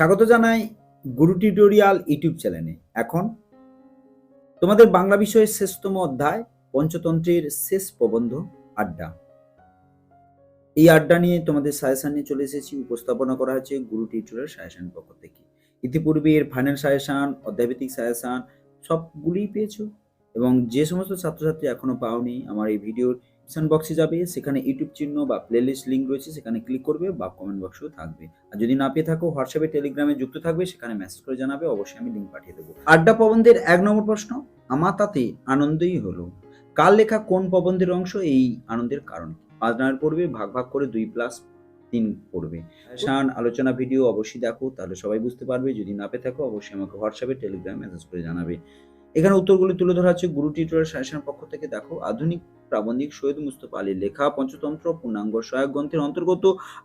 স্বাগত জানাই গুরু tutorial YouTube চ্যানেলে। এখন তোমাদের বাংলা বিষয়ের শেষতম অধ্যায়, পঞ্চতন্ত্রের শেষ প্রবন্ধ আড্ডা। এই আড্ডা নিয়ে তোমাদের সাজেশন নিয়ে চলে এসেছি, উপস্থাপনা করা হয়েছে গুরু টিউটোরিয়াল সাজেশন পক্ষ থেকে। ইতিপূর্বে এর ফাইনাল সাজেশন, অধ্যায়ভিত্তিক সাজেশন সবগুলিই পেয়েছ এবং যে সমস্ত ছাত্রছাত্রী এখনও পাওনি আমার এই ভিডিওর ডিসক্রিপশন বক্সে যাবে, সেখানে ইউটিউব চিহ্ন বা প্লেলিস্ট লিঙ্ক রয়েছে, সেখানে ক্লিক করবে বা কমেন্ট বক্সেও থাকবে। আর যদি না পেয়ে থাকো হোয়াটসঅ্যাপে টেলিগ্রামে যুক্ত থাকবে, সেখানে মেসেজ করে জানাবে, অবশ্যই আমি লিঙ্ক পাঠিয়ে দেবো। আড্ডা প্রবন্ধের এক নম্বর প্রশ্ন, আমার তাতে আনন্দই হলো। কার লেখা কোন প্রবন্ধের অংশ? এই আনন্দের কারণ? পাঁচ নাম্বার পড়বে, ভাগ ভাগ করে দুই প্লাস তিন পড়বে। শান, আলোচনা ভিডিও অবশ্যই দেখো, তাহলে সবাই বুঝতে পারবে। যদি না পেয়ে থাকো, অবশ্যই আমাকে হোয়াটসঅ্যাপে টেলিগ্রামে মেসেজ করে জানাবে। এখানে উত্তরগুলি তুলে ধরা হচ্ছে। গুরু টিউটোরিয়াল সাজেশনের পক্ষ থেকে দেখো, আধুনিক প্রাবন্ধিক সৈয়দ মুস্তফা আলীর লেখা, পঞ্চতন্ত্র, পূর্ণাঙ্গ সহায়ক গ্রন্থের অন্তর্গত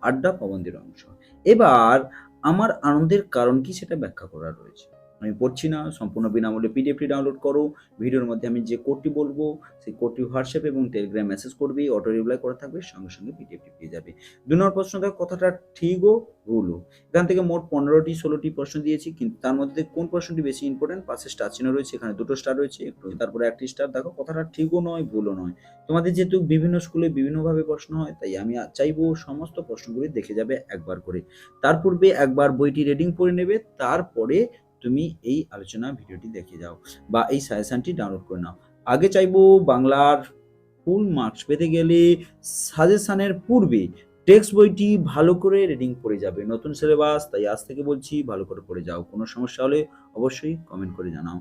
আড্ডা প্রবন্ধের অংশ। এবার আমার আনন্দের কারণ কি সেটা ব্যাখ্যা করা রয়েছে। আমি পড়ছি না, সম্পূর্ণ বিনামূল্যে পিডিএফটি ডাউনলোড করো। ভিডিওর মধ্যে আমি যে কোডটি বলব, সেই কোডটি হোয়াটসঅ্যাপ এবং টেলিগ্রাম মেসেজ করবে অটো রিপ্লাই করা থাকবে, সঙ্গে সঙ্গে পিডিএফটি পেয়ে যাবে। দু নম্বর প্রশ্ন, দেখো কথাটা ঠিক ও ভুল ও। এখান থেকে মোট পনেরোটি, ষোলোটি প্রশ্ন দিয়েছি, কিন্তু তার মধ্যে কোন প্রশ্নটি বেশি ইম্পর্টেন্ট পাশে স্টার চিহ্ন রয়েছে, এখানে দুটো স্টার রয়েছে, একটু তারপরে একটি স্টার দেখো কথাটা ঠিকও নয় ভুলও নয়। তোমাদের যেহেতু বিভিন্ন স্কুলে বিভিন্নভাবে প্রশ্ন হয়, তাই আমি চাইব সমস্ত প্রশ্নগুলি দেখে যাবে একবার করে। তার পূর্বে একবার বইটি রিডিং পড়ে নেবে, তারপরে তুমি এই আলোচনা ভিডিওটি দেখে যাও বা এই সাজেশানটি ডাউনলোড করে নাও। আগে চাইব বাংলার ফুল মার্কস পেতে গেলে সাজেশানের পূর্বে টেক্সট বইটি ভালো করে রিডিং পড়ে যাবে। নতুন সিলেবাস তাই আজ থেকে বলছি ভালো করে পড়ে যাও। কোনো সমস্যা হলে অবশ্যই কমেন্ট করে জানাও।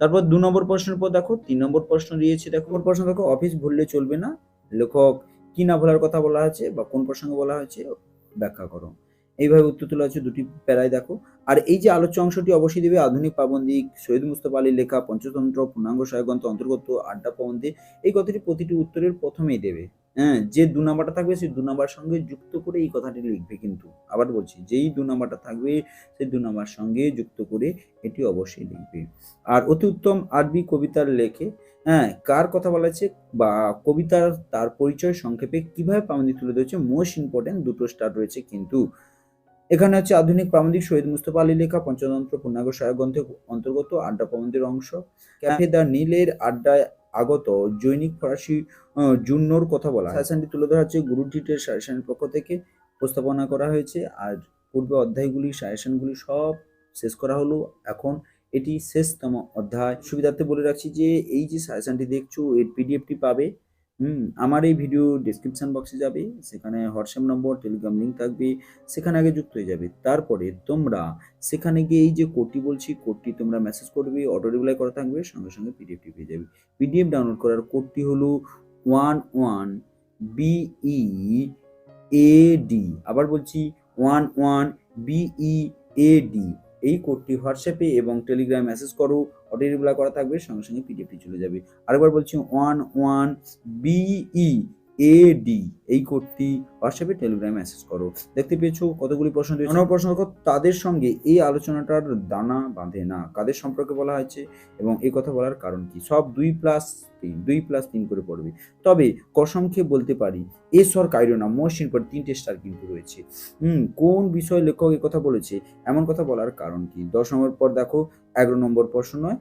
তারপর দু নম্বর প্রশ্নের পর দেখো, তিন নম্বর প্রশ্ন দিয়েছে, দেখো। প্রশ্ন দেখো অফিস ভুললে চলবে না। লেখক কি না ভোলার কথা বলা হয়েছে বা কোন প্রসঙ্গে বলা হয়েছে, ব্যাখ্যা করো। এইভাবে উত্তর তোলা হচ্ছে দুটি প্যারায়, দেখো। আর এই যে আলোচ্য অংশটি অবশ্যই দেবে আধুনিক পাবন্দিক সৈয়দ মুস্তফা আলীর লেখা, পঞ্চতন্ত্র, পূর্ণাঙ্গ সহায়গ্রন্থ অন্তর্গত, আড্ডা প্রবন্ধে এই কথাটি প্রতিটি উত্তরের প্রথমেই দেবে। হ্যাঁ যে দু নাম্বারটা থাকবে সেই দু নাম্বার সঙ্গে যুক্ত করে এই কথাটি লিখবে কিন্তু। আবার বলছি, যেই দু নাম্বারটা থাকবে সেই দু নাম্বার সঙ্গে যুক্ত করে এটি অবশ্যই লিখবে। আর অতি উত্তম আরবি কবিতার লেখে হ্যাঁ কার কথা বলা আছে বা কবিতার তার পরিচয় সংক্ষেপে কীভাবে পাবন্দি তুলে ধরেছে, মোস্ট ইম্পর্টেন্ট দুটো স্টার রয়েছে কিন্তু। এখানে হচ্ছে আধুনিক প্রাবন্ধিক শহীদ মুস্তফা আলী লেখা পঞ্চতন্ত্র পূর্ণাঙ্গ সহায়ক গ্রন্থের অন্তর্গত আড্ডা প্রবন্ধের অংশ। ক্যাফে দ্য নীলের আড্ডায় আগত জৈনিক ফরাসি জুন্নোর কথা বলা সাজেশনটি তুলে ধরা হচ্ছে গুরু টিটের সাজেশনের পক্ষ থেকে। উপস্থাপনা করা হয়েছে। আর পূর্বে অধ্যায়গুলি, সাজেশনগুলি সব শেষ করা হলো। এখন এটি শেষতম অধ্যায়। সুবিধার্থে বলে রাখছি যে, এই যে সাজেশনটি দেখছ, এর পিডিএফটি পাবে। হুম, আমার এই ভিডিও ডিসক্রিপশন বক্সে যাবে, সেখানে হোয়াটসঅ্যাপ নম্বর টেলিগ্রাম লিঙ্ক থাকবে, সেখানে আগে যুক্ত হয়ে যাবে। তারপরে তোমরা সেখানে গিয়ে এই যে কোডটি বলছি, কোডটি তোমরা মেসেজ করবে অটো রিপ্লাই করা থাকবে, সঙ্গে সঙ্গে পিডিএফটি পেয়ে যাবে। পিডিএফ ডাউনলোড করার কোডটি হলো ওয়ান ওয়ান বিই এডি আবার বলছি ওয়ান ওয়ান বিই এডি এই কোডটি হোয়াটসঅ্যাপে এবং টেলিগ্রাম মেসেজ করো অটো রিপ্লাই করা থাকবে, সঙ্গে সঙ্গে পিডিএফটি চলে যাবে। আরেকবার বলছি ওয়ান ওয়ান বিই এডি এই কোডটি হোয়াটসঅ্যাপে টেলিগ্রামে মেসেজ করো। দেখতে পেয়েছ কতগুলি প্রশ্ন দিয়েছে প্রশ্ন তাদের সঙ্গে এই আলোচনাটার দানা বাঁধে না। কাদের সম্পর্কে বলা হয়েছে এবং এই কথা বলার কারণ কি? সব দুই প্লাস তিন, দুই প্লাস তিন করে পড়বে। তবে কসমকে বলতে পারি, এ সর কাইরোনা মোস্ট ইম্পর্টেন্ট তিনটে স্টার কিন্তু রয়েছে। হুম, কোন বিষয় লেখক এই কথা বলেছে? এমন কথা বলার কারণ কি? দশ নম্বর পর দেখো, এগারো নম্বর প্রশ্ন নয়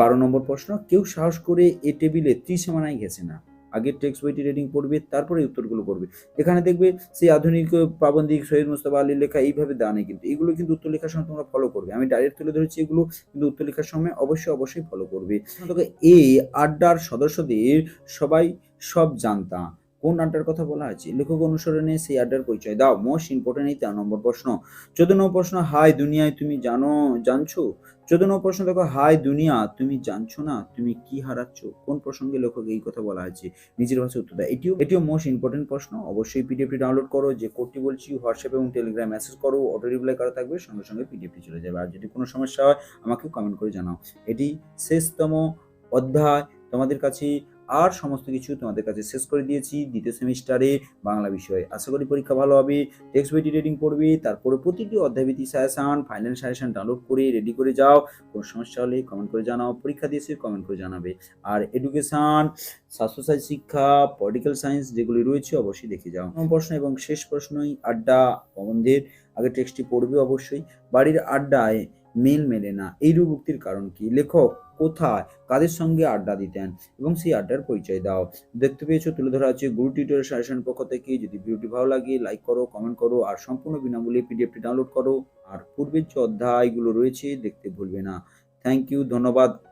বারো নম্বর প্রশ্ন, কেউ সাহস করে এ টেবিলে ত্রিসীমানায় গেছে না। আগে টেক্সট বইটি রিডিং পড়বে তারপরে উত্তরগুলো করবে। এখানে দেখবে সেই আধুনিক পাবন্দিক, সৈয়দ মুস্তফা আলীর লেখা এইভাবে দেওয়া নেই কিন্তু। এগুলো কিন্তু উত্তর লেখার সময় তোমরা ফলো করবে। আমি ডাইরেক্ট তুলে ধরেছি এগুলো, কিন্তু উত্তর লেখার সময় অবশ্যই অবশ্যই ফলো করবে। এই আড্ডার সদস্যদের সবাই সব জানতা। কোন আড্ডার কথা বলা আছে লেখক অনুসরণে সেই আড্ডার পরিচয় দাও। মোস্ট ইম্পর্টেন্ট এই তেরো নম্বর প্রশ্ন। চোদ্দ নম্বর প্রশ্ন হাই দুনিয়ায় তুমি জানো, জানছো? চোদ্দ নম্বর প্রশ্ন, দেখো হাই দুনিয়া, তুমি জানছো না, তুমি কি হারাচ্ছ? কোন প্রসঙ্গে লেখক এই কথা বলা হয়েছে? নিজের ভাষায় উত্তর দেয় এটিও এটিও মোস্ট ইম্পর্টেন্ট প্রশ্ন। অবশ্যই পিডিএফটি ডাউনলোড করো। যে কোডটি বলছি হোয়াটসঅ্যাপ এবং টেলিগ্রাম মেসেজ করো অটো রিপ্লাই করা থাকবে, সঙ্গে সঙ্গে পিডিএফটি চলে যাবে। আর যদি কোনো সমস্যা হয়, আমাকেও কমেন্ট করে জানাও। এটি শেষতম অধ্যায়। তোমাদের কাছে আর সমস্ত কিছু তোমাদের কাছে শেষ করে দিয়েছি দ্বিতীয় সেমিস্টারে বাংলা বিষয়ে। আশা করি পরীক্ষা ভালো হবে টেক্সট বইটি রেডিং পড়বে তারপরে প্রতিটি অধ্যায়ভিত্তিক সাজেশন ফাইনাল সাজেশন ডাউনলোড করে রেডি করে যাও। কোনো সমস্যা হলে কমেন্ট করে জানাও, পরীক্ষা দিয়েছে কমেন্ট করে জানাবে। আর এডুকেশন স্বাস্থ্যসাথী শিক্ষা পলিটিক্যাল সায়েন্স যেগুলি রয়েছে অবশ্যই দেখে যাও। প্রশ্ন এবং শেষ প্রশ্নই আড্ডা প্রবন্ধের আগে টেক্সটটি পড়বে অবশ্যই। বাড়ির আড্ডায় মিল মেলে না। এই রূপক্তির কারণ কি? লেখক কোথায়? কাদের সঙ্গে আড্ডা দিতেন? এবং সেই আড্ডার পরিচয় দাও। দেখতে পেয়েছ? তুলে ধরা আছে গুরু টিউটোরিয়াল সাজেশন পক্ষ থেকে। যদি ভিডিওটি ভালো লাগে লাইক করো কমেন্ট করো, আর সম্পূর্ণ বিনামূল্যে পিডিএফটি ডাউনলোড করো। আর পূর্বের যে অধ্যায়গুলো রয়েছে, দেখতে ভুলবে না। থ্যাংক ইউ ধন্যবাদ।